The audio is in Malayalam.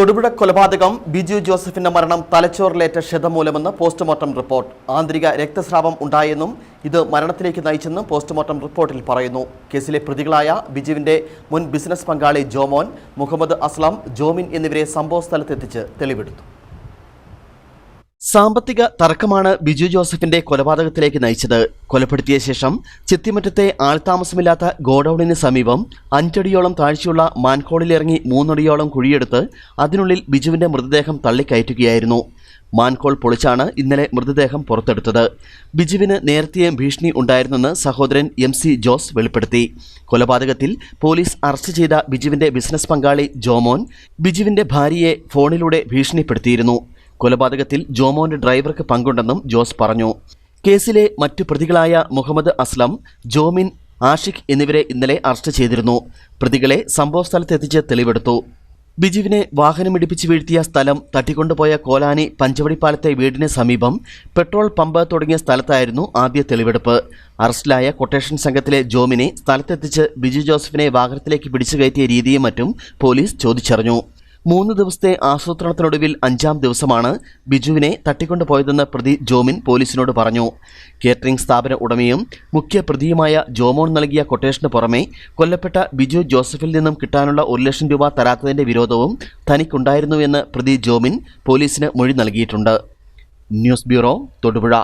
തൊടുപുഴ കൊലപാതകം ബിജു ജോസഫിന്റെ മരണം തലച്ചോറിലേറ്റ ക്ഷതമൂലമെന്ന് പോസ്റ്റ്മോർട്ടം റിപ്പോർട്ട്. ആന്തരിക രക്തസ്രാവം ഉണ്ടായെന്നും ഇത് മരണത്തിലേക്ക് നയിച്ചെന്നും പോസ്റ്റ്മോർട്ടം റിപ്പോർട്ടിൽ പറയുന്നു. കേസിലെ പ്രതികളായ ബിജുവിന്റെ മുൻ ബിസിനസ് പങ്കാളി ജോമോൻ മുഹമ്മദ് അസ്ലാം ജോമിൻ എന്നിവരെ സംഭവസ്ഥലത്തെത്തിച്ച് തെളിവെടുത്തു. സാമ്പത്തിക തർക്കമാണ് ബിജു ജോസഫിന്റെ കൊലപാതകത്തിലേക്ക് നയിച്ചത്. കൊലപ്പെടുത്തിയ ശേഷം ചിത്തിമറ്റത്തെ ആൾതാമസമില്ലാത്ത ഗോഡൌണിന് സമീപം അഞ്ചടിയോളം താഴ്ചയുള്ള മാൻകോളിലിറങ്ങി മൂന്നടിയോളം കുഴിയെടുത്ത് അതിനുള്ളിൽ ബിജുവിന്റെ മൃതദേഹം തള്ളിക്കയറ്റുകയായിരുന്നു. മാൻകോൾ പൊളിച്ചാണ് ഇന്നലെ മൃതദേഹം പുറത്തെടുത്തത്. ബിജുവിന് നേരത്തെയും ഭീഷണി ഉണ്ടായിരുന്നെന്ന് സഹോദരൻ എം സി ജോസ് വെളിപ്പെടുത്തി. കൊലപാതകത്തിൽ പോലീസ് അറസ്റ്റ് ചെയ്ത ബിജുവിന്റെ ബിസിനസ് പങ്കാളി ജോമോൻ ബിജുവിന്റെ ഭാര്യയെ ഫോണിലൂടെ ഭീഷണിപ്പെടുത്തിയിരുന്നു. കൊലപാതകത്തിൽ ജോമോന്റെ ഡ്രൈവർക്ക് പങ്കുണ്ടെന്നും ജോസ് പറഞ്ഞു. കേസിലെ മറ്റു പ്രതികളായ മുഹമ്മദ് അസ്ലം ജോമിൻ ആഷിഖ് എന്നിവരെ ഇന്നലെ അറസ്റ്റ് ചെയ്തിരുന്നു. പ്രതികളെ സംഭവസ്ഥലത്തെത്തിച്ച് തെളിവെടുത്തു. ബിജുവിനെ വാഹനമിടിപ്പിച്ച് വീഴ്ത്തിയ സ്ഥലം തട്ടിക്കൊണ്ടുപോയ കോലാനി പഞ്ചവടിപ്പാലത്തെ വീടിന് സമീപം പെട്രോൾ പമ്പ് തുടങ്ങിയ സ്ഥലത്തായിരുന്നു ആദ്യ തെളിവെടുപ്പ്. അറസ്റ്റിലായ കൊട്ടേഷൻ സംഘത്തിലെ ജോമിനെ സ്ഥലത്തെത്തിച്ച് ബിജു ജോസഫിനെ വാഹനത്തിലേക്ക് പിടിച്ചു കയറ്റിയ രീതിയും മറ്റും പോലീസ് ചോദിച്ചറിഞ്ഞു. മൂന്ന് ദിവസത്തെ ആസൂത്രണത്തിനൊടുവിൽ അഞ്ചാം ദിവസമാണ് ബിജുവിനെ തട്ടിക്കൊണ്ടുപോയതെന്ന് പ്രതി ജോമിൻ പോലീസിനോട് പറഞ്ഞു. കേറ്ററിംഗ് സ്ഥാപന ഉടമയും മുഖ്യ പ്രതിയുമായ ജോമോൺ നൽകിയ കൊട്ടേഷന് പുറമെ കൊല്ലപ്പെട്ട ബിജു ജോസഫിൽ നിന്നും കിട്ടാനുള്ള ഒരു ലക്ഷം രൂപ തരാത്തതിന്റെ വിരോധവും തനിക്കുണ്ടായിരുന്നുവെന്ന് പ്രതി ജോമിൻ പോലീസിന് മൊഴി നൽകിയിട്ടുണ്ട്. News bureau Thodupuzha.